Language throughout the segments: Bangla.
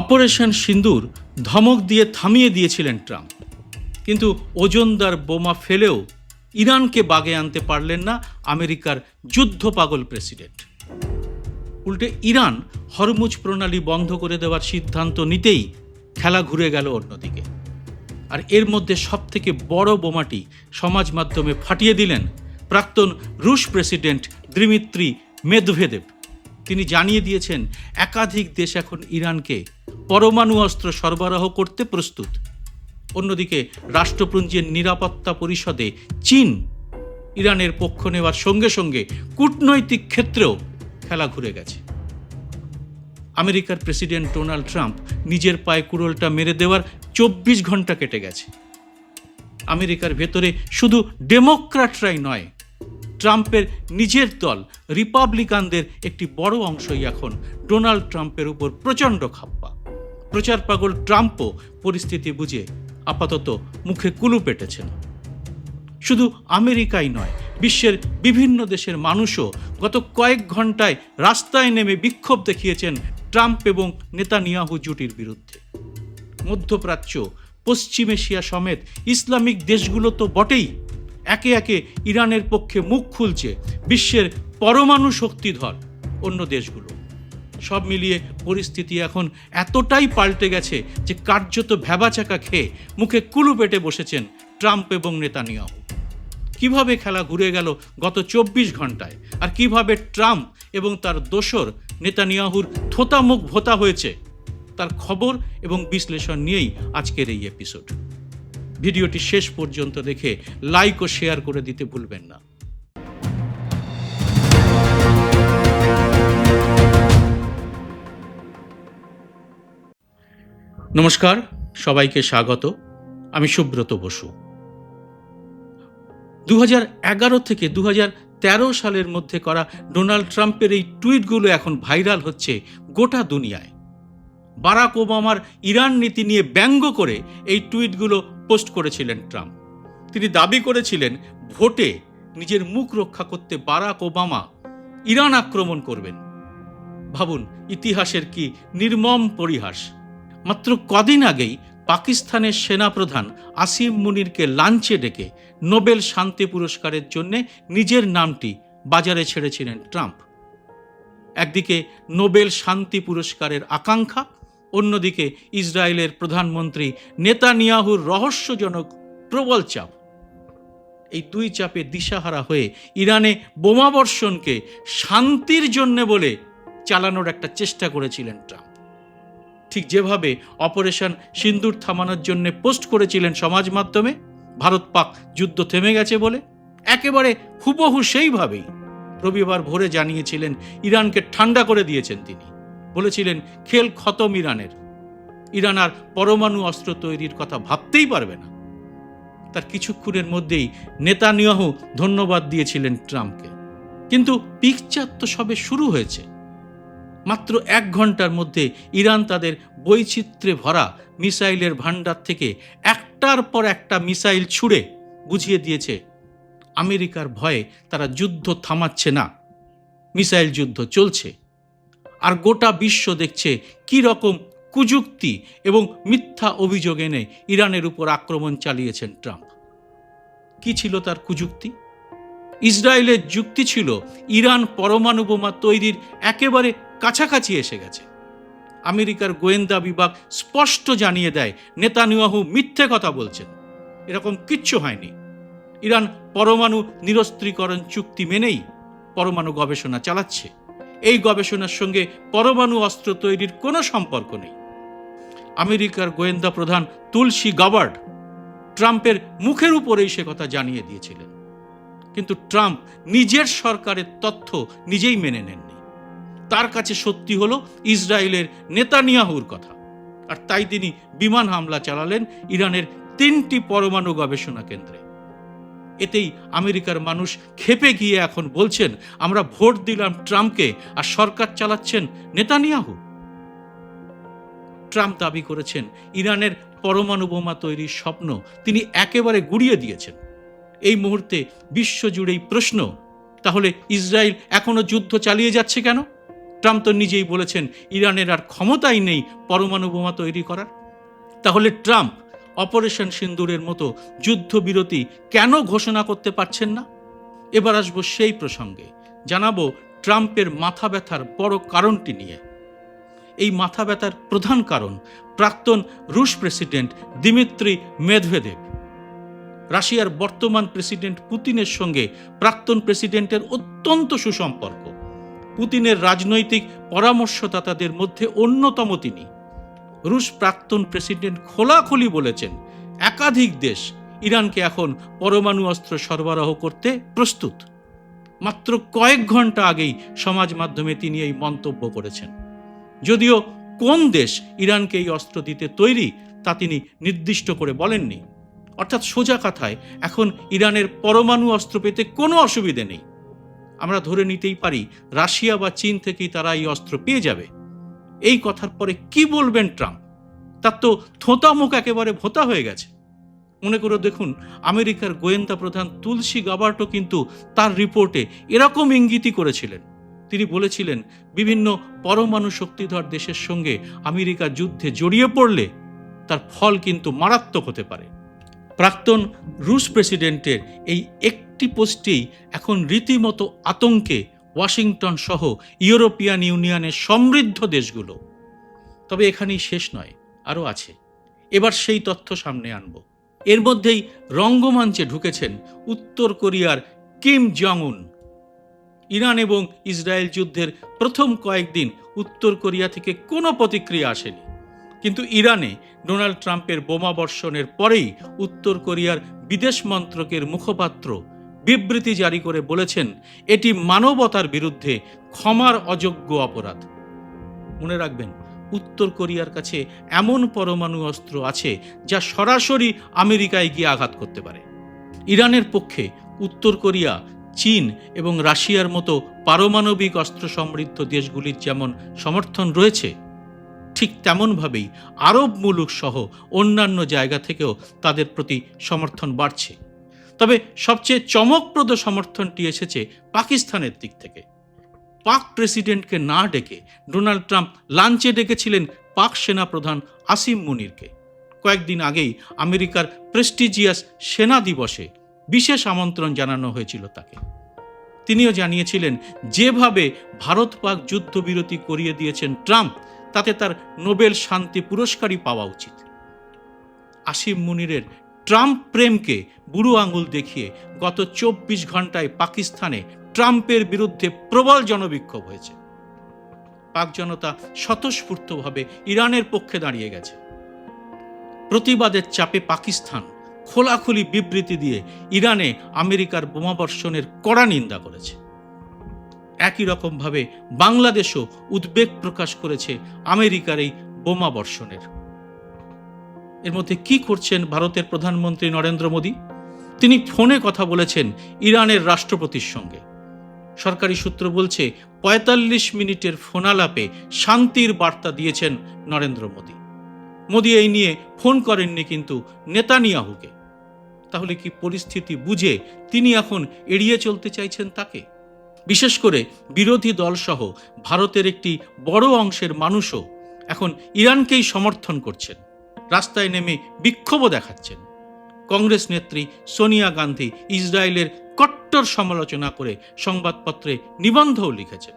অপারেশন সিন্দুর ধমক দিয়ে থামিয়ে দিয়েছিলেন ট্রাম্প। কিন্তু ওজনদার বোমা ফেলেও ইরানকে বাগে আনতে পারলেন না আমেরিকার যুদ্ধ পাগল প্রেসিডেন্ট। উল্টে ইরান হরমুজ প্রণালী বন্ধ করে দেওয়ার সিদ্ধান্ত নিতেই খেলা ঘুরে গেল অন্যদিকে। আর এর মধ্যে সবথেকে বড় বোমাটি সমাজ মাধ্যমে ফাটিয়ে দিলেন প্রাক্তন রুশ প্রেসিডেন্ট দ্রিমিত্রি মেদভেদেব তিনি জানিয়ে দিয়েছেন, একাধিক দেশ এখন ইরানকে পরমাণু অস্ত্র সরবরাহ করতে প্রস্তুত। অন্যদিকে রাষ্ট্রপুঞ্জের নিরাপত্তা পরিষদে চীন ইরানের পক্ষ নেওয়ার সঙ্গে সঙ্গে কূটনৈতিক ক্ষেত্রেও খেলা ঘুরে গেছে। আমেরিকার প্রেসিডেন্ট ডোনাল্ড ট্রাম্প নিজের পায়ে কুড়োলটা মেরে দেওয়ার চব্বিশ ঘণ্টা কেটে গেছে। আমেরিকার ভেতরে শুধু ডেমোক্র্যাটরাই নয়, ট্রাম্পের নিজের দল, রিপাবলিকানদের একটি বড় অংশই এখন ডোনাল্ড ট্রাম্পের উপর প্রচণ্ড খাপ্পা। প্রচার পাগল ট্রাম্পও পরিস্থিতি বুঝে আপাতত মুখে কুলু পেটেছেন। শুধু আমেরিকাই নয়, বিশ্বের বিভিন্ন দেশের মানুষও গত কয়েক ঘন্টায় রাস্তায় নেমে বিক্ষোভ দেখিয়েছেন ট্রাম্প এবং নেতানিয়াহু জুটির বিরুদ্ধে। মধ্যপ্রাচ্য, পশ্চিম এশিয়া সমেত ইসলামিক দেশগুলো তো বটেই। একে একে ইরানের পক্ষে মুখ খুলছে বিশ্বের পরমাণু শক্তিধর অন্য দেশগুলো। সব মিলিয়ে পরিস্থিতি এখন এতটাই পাল্টে গেছে যে কার্যত ভ্যাবাচাকা খেয়ে মুখে কুলু পেটে বসেছেন ট্রাম্প এবং নেতানিয়াহু। কীভাবে খেলা ঘুরে গেল গত চব্বিশ ঘন্টায় আর কীভাবে ট্রাম্প এবং তার দোসর নেতানিয়াহুর থোতা মুখ ভোতা হয়েছে? তার খবর এবং বিশ্লেষণ নিয়েই আজকের এই এপিসোড ভিডিওটি শেষ পর্যন্ত দেখে লাইক ও শেয়ার করে দিতে ভুলবেন না। নমস্কার, সবাইকে স্বাগত। আমি সুব্রত বসু। দু এগারো থেকে দু তেরো সালের মধ্যে করা ডোনাল্ড ট্রাম্পের এই টুইটগুলো এখন ভাইরাল হচ্ছে গোটা দুনিয়ায়। বারাক ওবামার ইরান নীতি নিয়ে ব্যঙ্গ করে এই টুইটগুলো পোস্ট করেছিলেন ট্রাম্প। তিনি দাবি করেছিলেন, ভোটে নিজের মুখ রক্ষা করতে বারাক ওবামা ইরান আক্রমণ করবেন। ভাবুন, ইতিহাসের কি নির্মম পরিহাস। মাত্র কদিন আগেই পাকিস্তানের সেনাপ্রধান আসিম মুনিরকে লাঞ্চে ডেকে নোবেল শান্তি পুরস্কারের জন্য নিজের নামটি বাজারে ছেড়েছিলেন ট্রাম্প। একদিকে নোবেল শান্তি পুরস্কারের আকাঙ্ক্ষা, অন্যদিকে ইসরায়েলের প্রধানমন্ত্রী নেতানিয়াহুর রহস্যজনক প্রবল চাপ। এই দুই চাপে দিশাহারা হয়ে ইরানে বোমাবর্ষণকে শান্তির জন্যে বলে চালানোর একটা চেষ্টা করেছিলেন ট্রাম্প। ঠিক যেভাবে অপারেশন সিন্দুর থামানোর জন্য পোস্ট করেছিলেন সমাজ মাধ্যমে, ভারত পাক যুদ্ধ থেমে গেছে বলে, একেবারে হুবহু সেইভাবেই রবিবার ভোরে জানিয়েছিলেন, ইরানকে ঠান্ডা করে দিয়েছেন তিনি। বলেছিলেন, খেল খতম ইরানের। ইরান আর পরমাণু অস্ত্র তৈরির কথা ভাবতেই পারবে না। তার কিছুক্ষণের মধ্যেই নেতানিয়াহু ধন্যবাদ দিয়েছিলেন ট্রাম্পকে। কিন্তু পিকচার তো সবে শুরু হয়েছে। মাত্র এক ঘণ্টার মধ্যে ইরান তাদের বৈচিত্র্যে ভরা মিসাইলের ভাণ্ডার থেকে একটার পর একটা মিসাইল ছুড়ে বুঝিয়ে দিয়েছে। আমেরিকার ভয়ে তারা যুদ্ধ থামাচ্ছে না। মিসাইল যুদ্ধ চলছে। আর গোটা বিশ্ব দেখছে কী রকম কুযুক্তি এবং মিথ্যা অভিযোগ এনে ইরানের উপর আক্রমণ চালিয়েছেন ট্রাম্প। কি ছিল তার কুযুক্তি? ইসরায়েলের যুক্তি ছিল ইরান পরমাণু বোমা তৈরির একেবারে কাছাকাছি এসে গেছে। আমেরিকার গোয়েন্দা বিভাগ স্পষ্ট জানিয়ে দেয়, নেতানিয়াহু মিথ্যে কথা বলছেন। এরকম কিচ্ছু হয়নি। ইরান পরমাণু নিরস্ত্রীকরণ চুক্তি মেনেই পরমাণু গবেষণা চালাচ্ছে। এই গবেষণার সঙ্গে পরমাণু অস্ত্র তৈরির কোনো সম্পর্ক নেই। আমেরিকার গোয়েন্দা প্রধান তুলসী গাবার্ড ট্রাম্পের মুখের উপরেই সে কথা জানিয়ে দিয়েছিলেন। কিন্তু ট্রাম্প নিজের সরকারের তথ্য নিজেই মেনে নেননি তার কাছে সত্যি হলো ইসরায়েলের নেতানিয়াহুর কথা। আর তাই তিনি বিমান হামলা চালালেন ইরানের তিনটি পরমাণু গবেষণা কেন্দ্রে। এতেই আমেরিকার মানুষ খেপে গিয়ে এখন বলছেন, আমরা ভোট দিলাম ট্রাম্পকে, আর সরকার চালাচ্ছেন নেতানিয়াহু। ট্রাম্প দাবি করেছেন, ইরানের পরমাণু বোমা তৈরির স্বপ্ন তিনি একেবারে গুড়িয়ে দিয়েছেন। এই মুহূর্তে বিশ্বজুড়েই প্রশ্ন, তাহলে ইসরায়েল এখনও যুদ্ধ চালিয়ে যাচ্ছে কেন? ট্রাম্প তো নিজেই বলেছেন ইরানের আর ক্ষমতাই নেই পরমাণু বোমা তৈরি করার। তাহলে ট্রাম্প অপারেশন সিন্দুরের মতো যুদ্ধবিরতি কেন ঘোষণা করতে পারছেন না? এবার আসব সেই প্রসঙ্গে। জানাব ট্রাম্পের মাথা ব্যথার বড় কারণটি নিয়ে। এই মাথা ব্যথার প্রধান কারণ প্রাক্তন রুশ প্রেসিডেন্ট দিমিত্রি মেদভেদেব রাশিয়ার বর্তমান প্রেসিডেন্ট পুতিনের সঙ্গে প্রাক্তন প্রেসিডেন্টের অত্যন্ত সুসম্পর্ক। পুতিনের রাজনৈতিক পরামর্শদাতাদের মধ্যে অন্যতম তিনি। রুশ প্রাক্তন প্রেসিডেন্ট খোলাখুলি বলেছেন, একাধিক দেশ ইরানকে এখন পরমাণু অস্ত্র সরবরাহ করতে প্রস্তুত। মাত্র কয়েক ঘণ্টা আগেই সমাজ মাধ্যমে তিনি এই মন্তব্য করেছেন। যদিও কোন দেশ ইরানকে এই অস্ত্র দিতে তৈরি তা তিনি নির্দিষ্ট করে বলেননি। অর্থাৎ সোজা কথায়, এখন ইরানের পরমাণু অস্ত্র পেতে কোনো অসুবিধে নেই। আমরা ধরে নিতেই পারি রাশিয়া বা চীন থেকেই তারা এই অস্ত্র পেয়ে যাবে। এই কথার পরে কি বলবেন ট্রাম্প? তার তো থোঁতা মুখ একেবারে ভোতা হয়ে গেছে। মনে করে দেখুন, আমেরিকার গোয়েন্দা প্রধান তুলসী গাবার্টো কিন্তু তার রিপোর্টে এরকম ইঙ্গিতই করেছিলেন। তিনি বলেছিলেন, বিভিন্ন পরমাণু শক্তিধর দেশের সঙ্গে আমেরিকা যুদ্ধে জড়িয়ে পড়লে তার ফল কিন্তু মারাত্মক হতে পারে। প্রাক্তন রুশ প্রেসিডেন্টের এই একটি পোস্টেই এখন রীতিমতো আতঙ্কে ওয়াশিংটন সহ ইউরোপিয়ান ইউনিয়নের সমৃদ্ধ দেশগুলো। তবে এখানেই শেষ নয়, আরও আছে। এবার সেই তথ্য সামনে আনব। এর মধ্যেই রঙ্গমঞ্চে ঢুকেছেন উত্তর কোরিয়ার কিম জং উন ইরান এবং ইসরায়েল যুদ্ধের প্রথম কয়েকদিন উত্তর কোরিয়া থেকে কোনো প্রতিক্রিয়া আসেনি। কিন্তু ইরানে ডোনাল্ড ট্রাম্পের বোমা বর্ষণের পরেই উত্তর কোরিয়ার বিদেশ মন্ত্রকের মুখপাত্র বিবৃতি জারি করে বলেছেন, এটি মানবতার বিরুদ্ধে ক্ষমার অযোগ্য অপরাধ। মনে রাখবেন, উত্তর কোরিয়ার কাছে এমন পরমাণু অস্ত্র আছে যা সরাসরি আমেরিকায় গিয়ে আঘাত করতে পারে। ইরানের পক্ষে উত্তর কোরিয়া, চীন এবং রাশিয়ার মতো পারমাণবিক অস্ত্র সমৃদ্ধ দেশগুলির যেমন সমর্থন রয়েছে ঠিক তেমনভাবেই আরব মুলুক সহ অন্যান্য জায়গা থেকেও তাদের প্রতি সমর্থন বাড়ছে। তবে সবচেয়ে চমকপ্রদ সমর্থনটি এসেছে পাকিস্তানের দিক থেকে। পাক প্রেসিডেন্টকে না ডেকে ডোনাল্ড ট্রাম্প লাঞ্চে ডেকেছিলেন পাক সেনা প্রধান আসিম মুনিরকে। কয়েকদিন আগেই আমেরিকার প্রেস্টিজিয়াস সেনা দিবসে বিশেষ আমন্ত্রণ জানানো হয়েছিল তাকে। তিনিও জানিয়েছিলেন, যেভাবে ভারত পাক যুদ্ধবিরতি করিয়ে দিয়েছেন ট্রাম্প তাতে তার নোবেল শান্তি পুরস্কারই পাওয়া উচিত। আসিম মুনিরের ট্রাম্প প্রেমকে বুড়ো আঙুল দেখিয়ে গত চব্বিশ ঘন্টায় পাকিস্তানে ট্রাম্পের বিরুদ্ধে প্রবল জনবিক্ষোভ হয়েছে। পাক জনতা স্বতঃস্ফূর্তভাবে ইরানের পক্ষে দাঁড়িয়ে গেছে। প্রতিবাদের চাপে পাকিস্তান খোলাখুলি বিবৃতি দিয়ে ইরানে আমেরিকার বোমাবর্ষণের কড়া নিন্দা করেছে। একই রকমভাবে বাংলাদেশও উদ্বেগ প্রকাশ করেছে আমেরিকার এই বোমা বর্ষণের। এর মধ্যে কি করছেন ভারতের প্রধানমন্ত্রী নরেন্দ্র মোদী? তিনি ফোনে কথা বলেছেন ইরানের রাষ্ট্রপতির সঙ্গে। সরকারি সূত্র বলছে পঁয়তাল্লিশ মিনিটের ফোনালাপে শান্তির বার্তা দিয়েছেন নরেন্দ্র মোদী। মোদী এই নিয়ে ফোন করেননি কিন্তু নেতানিয়াহুকে। তাহলে কি পরিস্থিতি বুঝে তিনি এখন এড়িয়ে চলতে চাইছেন তাকে? বিশেষ করে বিরোধী দলসহ ভারতের একটি বড় অংশের মানুষও এখন ইরানকেই সমর্থন করছেন। রাস্তায় নেমে বিক্ষোভও দেখাচ্ছেন। কংগ্রেস নেত্রী সোনিয়া গান্ধী ইসরায়েলের কট্টর সমালোচনা করে সংবাদপত্রে নিবন্ধও লিখেছেন।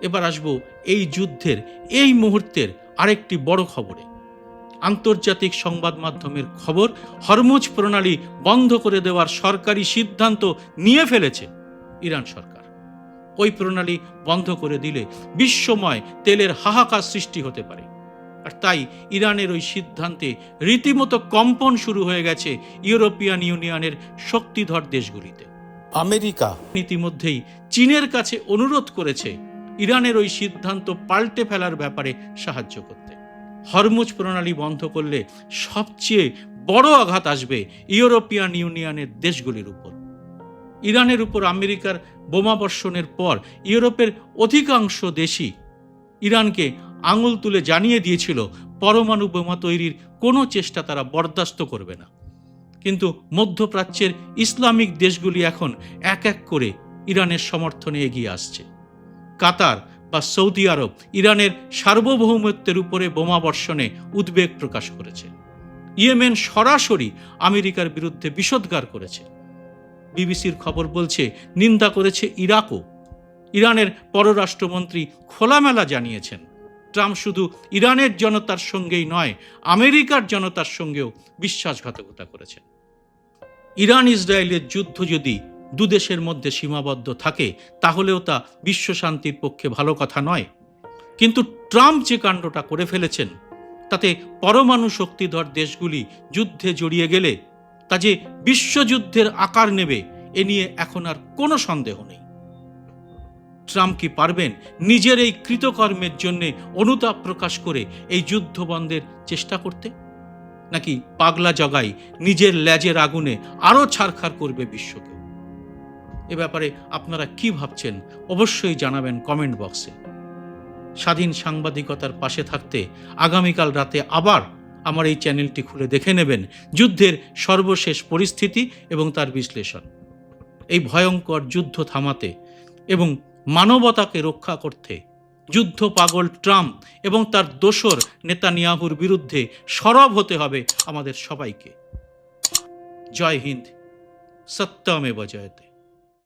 এবার আসব এই যুদ্ধের, এই মুহূর্তের আরেকটি বড় খবরে। আন্তর্জাতিক সংবাদ মাধ্যমের খবর, হরমুজ প্রণালী বন্ধ করে দেওয়ার সরকারি সিদ্ধান্ত নিয়ে ফেলেছে ইরান সরকার। ওই প্রণালী বন্ধ করে দিলে বিশ্বময় তেলের হাহাকার সৃষ্টি হতে পারে। আর তাই ইরানের ওই সিদ্ধান্তে রীতিমতো কম্পন শুরু হয়ে গেছে ইউরোপিয়ান ইউনিয়নের শক্তিধর দেশগুলিতে। আমেরিকা। ইতিমধ্যেই চীনের কাছে অনুরোধ করেছে ইরানের ওই সিদ্ধান্ত পাল্টে ফেলার ব্যাপারে সাহায্য করতে। হরমুজ প্রণালী বন্ধ করলে সবচেয়ে বড় আঘাত আসবে ইউরোপিয়ান ইউনিয়নের দেশগুলির উপর। ইরানের উপর আমেরিকার বোমা বর্ষণের পর ইউরোপের অধিকাংশ দেশই ইরানকে আঙুল তুলে জানিয়ে দিয়েছিল, পরমাণু বোমা তৈরির কোনো চেষ্টা তারা বরদাস্ত করবে না। কিন্তু মধ্যপ্রাচ্যের ইসলামিক দেশগুলি এখন এক এক করে ইরানের সমর্থনে এগিয়ে আসছে। কাতার বা সৌদি আরব ইরানের সার্বভৌমত্বের উপরে বোমা বর্ষণে উদ্বেগ প্রকাশ করেছে। ইয়েমেন সরাসরি আমেরিকার বিরুদ্ধে বিষোদ্গার করেছে। বিবিসির খবর বলছে, নিন্দা করেছে ইরাকও। ইরানের পররাষ্ট্রমন্ত্রী খোলামেলা জানিয়েছেন, ট্রাম্প শুধু ইরানের জনতার সঙ্গেই নয়, আমেরিকার জনতার সঙ্গেও বিশ্বাসঘাতকতা করেছেন। ইরান ইসরায়েলের যুদ্ধ যদি দুদেশের মধ্যে সীমাবদ্ধ থাকে, তাহলেও তা বিশ্ব শান্তির পক্ষে ভালো কথা নয়। কিন্তু ট্রাম্প যে কাণ্ডটা করে ফেলেছেন, তাতে পরমাণু শক্তিধর দেশগুলি যুদ্ধে জড়িয়ে গেলে যে বিশ্বযুদ্ধের আকার নেবে, এ নিয়ে এখন আর কোনো সন্দেহ নেই। ট্রাম্প কি পারবেন নিজের এই কৃতকর্মের জন্য অনুতাপ প্রকাশ করে এই যুদ্ধ বন্ধের চেষ্টা করতে? নাকি পাগলা জগাই নিজের ল্যাজের আগুনে আরও ছারখার করবে বিশ্বকে? এ ব্যাপারে আপনারা কি ভাবছেন অবশ্যই জানাবেন কমেন্ট বক্সে। স্বাধীন সাংবাদিকতার পাশে থাকতে আগামীকাল রাতে আবার আমার এই চ্যানেলটি খুলে দেখে নেবেন। যুদ্ধের সর্বশেষ পরিস্থিতি এবং তার বিশ্লেষণ। এই ভয়ঙ্কর যুদ্ধ থামাতে এবং মানবতাকে রক্ষা করতে যুদ্ধ পাগল ট্রাম্প এবং তার দোসর নেতানিয়াহুর বিরুদ্ধে সরব হতে হবে আমাদের সবাইকে। জয় হিন্দ। সত্যমেব জয়তে